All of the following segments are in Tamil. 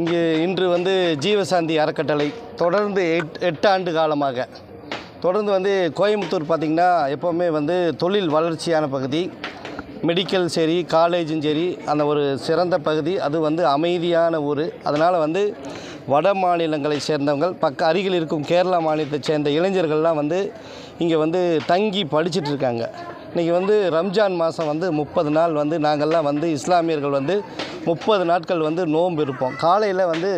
இங்கு இன்று வந்து ஜீவசாந்தி அறக்கட்டளை தொடர்ந்து எட் எட்டு ஆண்டு காலமாக. தொடர்ந்து வந்து கோயம்புத்தூர் பார்த்திங்கன்னா எப்போவுமே வந்து தொழில் வளர்ச்சியான பகுதி. மெடிக்கல் சரி காலேஜும் சரி அந்த ஒரு சிறந்த பகுதி. அது வந்து அமைதியான ஊர். அதனால் வந்து வட மாநிலங்களை சேர்ந்தவங்கள் பக்க அருகில் இருக்கும் கேரளா மாநிலத்தை சேர்ந்த இளைஞர்கள்லாம் வந்து இங்கே வந்து தங்கி படிச்சிட்டு இருக்காங்க. இன்றைக்கி வந்து ரம்ஜான் மாதம் வந்து முப்பது நாள் வந்து நாங்கள்லாம் வந்து இஸ்லாமியர்கள் வந்து முப்பது நாட்கள் வந்து நோன்பு இருப்போம். காலையில் வந்து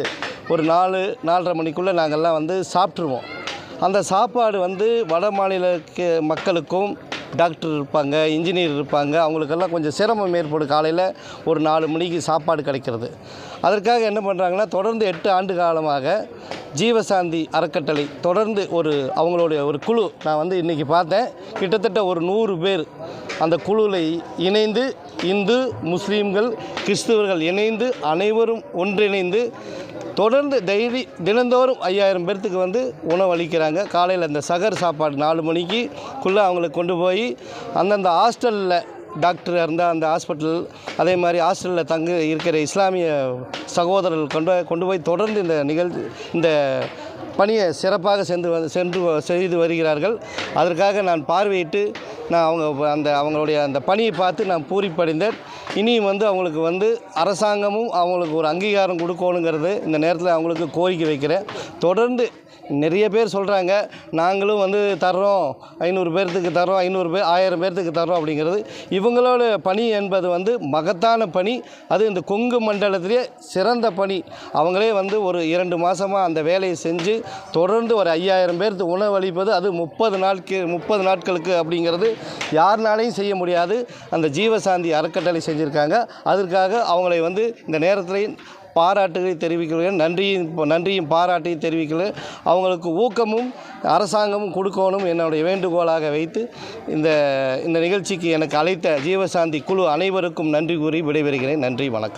ஒரு நாலு நாலரை மணிக்குள்ளே நாங்கள்லாம் வந்து சாப்பிட்ருவோம் அந்த சாப்பாடு வந்து வட மாநில மக்களுக்கும் டாக்டர் இருப்பாங்க இன்ஜினியர் இருப்பாங்க. அவங்களுக்கெல்லாம் கொஞ்சம் சிரமம் ஏற்படும். காலையில் ஒரு நாலு மணிக்கு சாப்பாடு கிடைக்கிறது. அதற்காக என்ன பண்ணுறாங்கன்னா தொடர்ந்து எட்டு ஆண்டு காலமாக ஜீவசாந்தி அறக்கட்டளை தொடர்ந்து ஒரு அவங்களுடைய ஒரு குழு நான் வந்து இன்றைக்கி பார்த்தேன். கிட்டத்தட்ட ஒரு நூறு பேர் அந்த குழுவில் இணைந்து இந்து முஸ்லீம்கள் கிறிஸ்துவர்கள் இணைந்து அனைவரும் ஒன்றிணைந்து தொடர்ந்து டெய்லி தினந்தோறும் ஐயாயிரம் பேர்த்துக்கு வந்து உணவு அளிக்கிறாங்க. காலையில் அந்த சகர் சாப்பாடு நாலு மணிக்குள்ளே அவங்களுக்கு கொண்டு போய் அந்தந்த ஹாஸ்டலில் டாக்டர் இருந்தால் அந்த ஹாஸ்பிட்டல் அதே மாதிரி ஹாஸ்டலில் தங்க இருக்கிற இஸ்லாமிய சகோதரர்கள் கொண்டு கொண்டு போய் தொடர்ந்து இந்த நிகழ்ச்சி இந்த பணியை சிறப்பாக சென்று சென்று செய்து வருகிறார்கள். அதற்காக நான் பார்வையிட்டு நான் அவங்க அந்த அவங்களுடைய அந்த பணியை பார்த்து நான் பூரிப்படைந்தேன். இனியும் வந்து அவங்களுக்கு வந்து அரசாங்கமும் அவங்களுக்கு ஒரு அங்கீகாரம் கொடுக்கணுங்கிறது இந்த நேரத்தில் அவங்களுக்கு கோரிக்கை வைக்கிறேன். தொடர்ந்து நிறைய பேர் சொல்கிறாங்க நாங்களும் வந்து தர்றோம் ஐநூறு பேர்த்துக்கு தர்றோம் ஐநூறு பேர் ஆயிரம் பேர்த்துக்கு தர்றோம் அப்படிங்கிறது. இவங்களோட பணி என்பது வந்து மகத்தான பணி. அது இந்த கொங்கு மண்டலத்திலே சிறந்த பணி. அவங்களே வந்து ஒரு இரண்டு மாதமாக அந்த வேலையை செஞ்சு தொடர்ந்து ஒரு ஐயாயிரம் பேர்த்து உணவளிப்பது அது முப்பது நாட்கு முப்பது நாட்களுக்கு அப்படிங்கிறது யாருனாலையும் செய்ய முடியாது. அந்த ஜீவசாந்தி அறக்கட்டளை செஞ்சுருக்காங்க. அதற்காக அவங்களை வந்து இந்த நேரத்தில் பாராட்டுகளை தெரிவிக்கிறேன். நன்றியும் நன்றியும் பாராட்டையும் தெரிவிக்கிறேன். அவங்களுக்கு ஊக்கமும் அரசாங்கமும் கொடுக்கணும் என்னுடைய வேண்டுகோளாக வைத்து இந்த இந்த நிகழ்ச்சிக்கு எனக்கு அழைத்த ஜீவசாந்தி குழு அனைவருக்கும் நன்றி கூறி விடைபெறுகிறேன். நன்றி வணக்கம்.